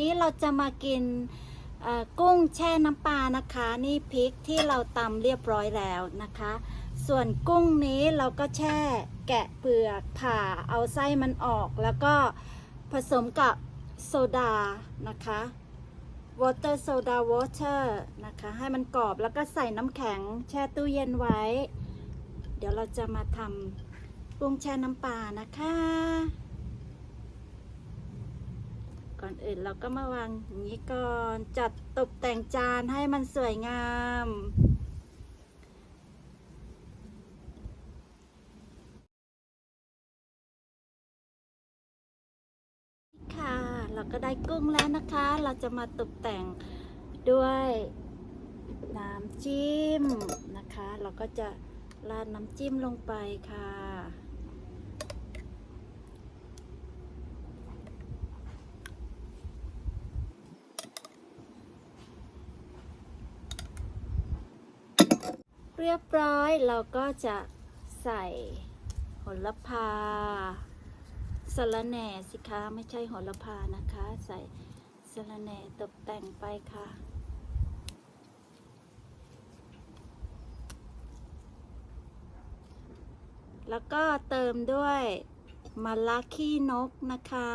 นี้เราจะมากินกุ้งแช่น้ำปลานะคะ นี่พริกที่เราตำเรียบร้อยแล้วนะคะ ส่วนกุ้งนี้เราก็แช่แกะเปลือกผ่าเอาไส้มันออก แล้วก็ผสมกับโซดานะคะ water soda water นะคะ ให้มันกรอบแล้วก็ใส่น้ำแข็งแช่ตู้เย็นไว้ เดี๋ยวเราจะมาทำกุ้งแช่น้ำปลานะคะ ก่อนอื่นเราก็มาวางอย่างนี้ก่อนจัดตกแต่งจานให้มันสวยงามค่ะเราก็ได้กุ้งแล้วนะคะ เราจะมาตกแต่งด้วยน้ำจิ้มนะคะ เราก็จะราดน้ำจิ้มลงไปค่ะ เรียบร้อยเราก็จะใส่โหระพาสะระแหน่สิคะไม่ใช่โหระพานะคะ ใส่สะระแหน่ตกแต่งไปค่ะแล้วก็เติมด้วยมะละขี้นกนะคะ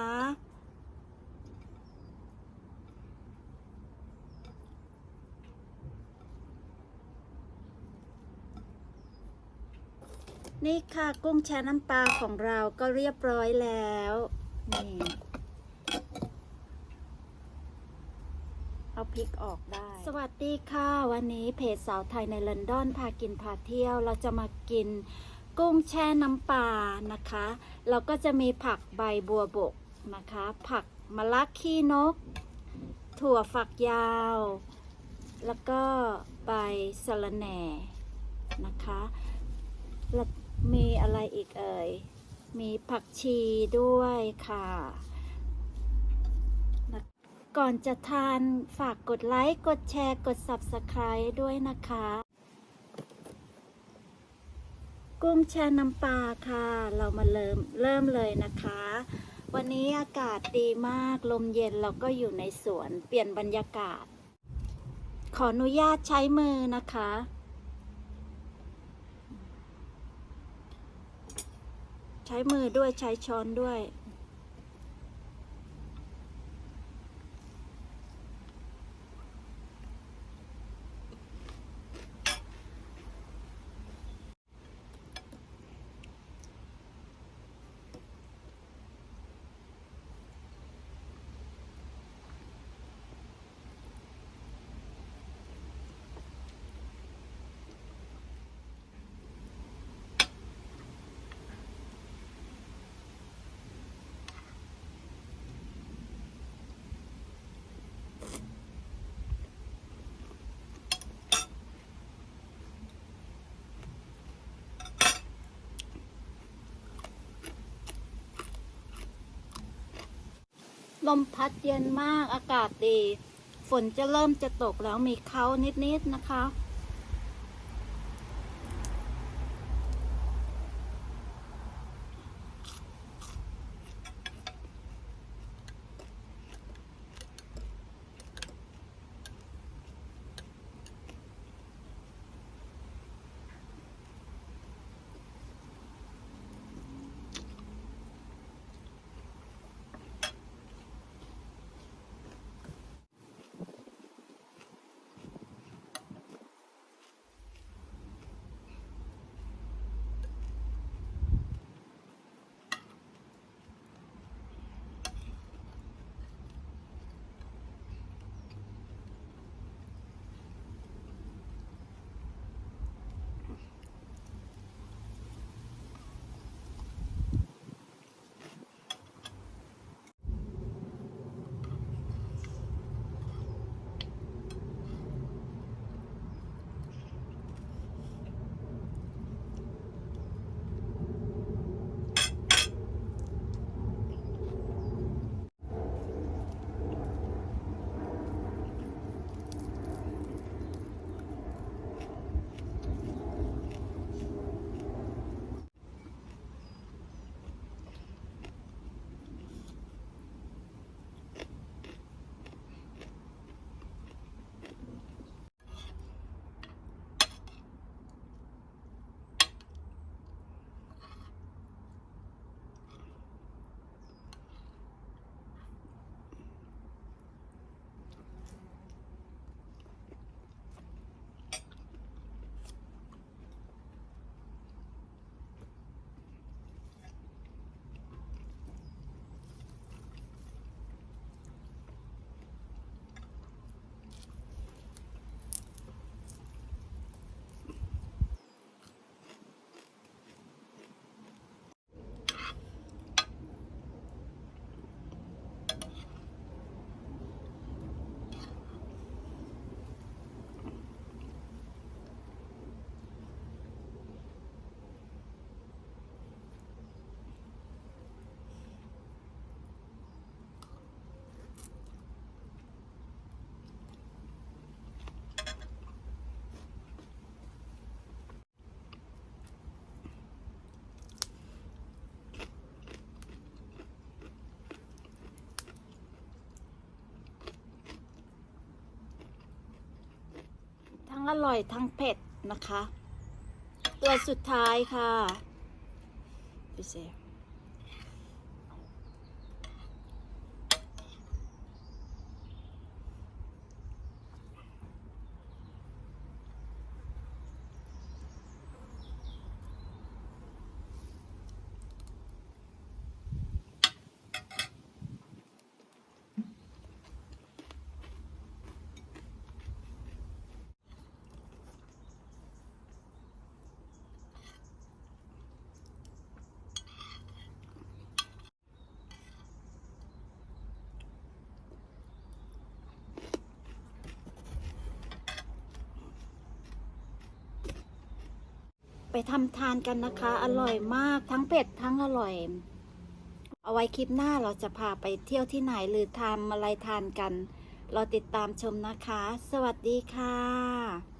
นี่ค่ะกุ้งแช่น้ำปลาของเราก็เรียบร้อยแล้วนี่เอาพริกออกได้ สวัสดีค่ะ วันนี้เพจสาวไทยในลอนดอนพากินพาเที่ยว เราจะมากินกุ้งแช่น้ำปลานะคะเราก็จะมีผักใบบัวบกนะคะ ผักมะลักขี้นก ถั่วฝักยาว แล้วก็ใบสะระแหน่นะคะแล้ว มีอะไรอีกเอ่ย มีผักชีด้วยค่ะ ก่อนจะทานฝากกดไลค์ กดแชร์ กด Subscribe ด้วยนะคะ กุ้งแช่น้ำปลาค่ะ เรามาเริ่มเริ่มเลยนะคะ วันนี้อากาศดีมาก ลมเย็นเราก็อยู่ในสวน เปลี่ยนบรรยากาศ ขออนุญาตใช้มือนะคะ ใช้มือด้วยใช้ช้อนด้วย ลมพัดเย็นมากอากาศดี ฝนจะเริ่มจะตกแล้วมีเขานิดๆนะคะ งอร่อยทั้งเผ็ดนะคะ ตัวสุดท้ายค่ะไปเซฟ ไปทำทานกันนะคะ อร่อยมากทั้งเผ็ดทั้งอร่อย เอาไว้คลิปหน้าเราจะพาไปเที่ยวที่ไหนหรือทำอะไรทานกัน เราติดตามชมนะคะ สวัสดีค่ะ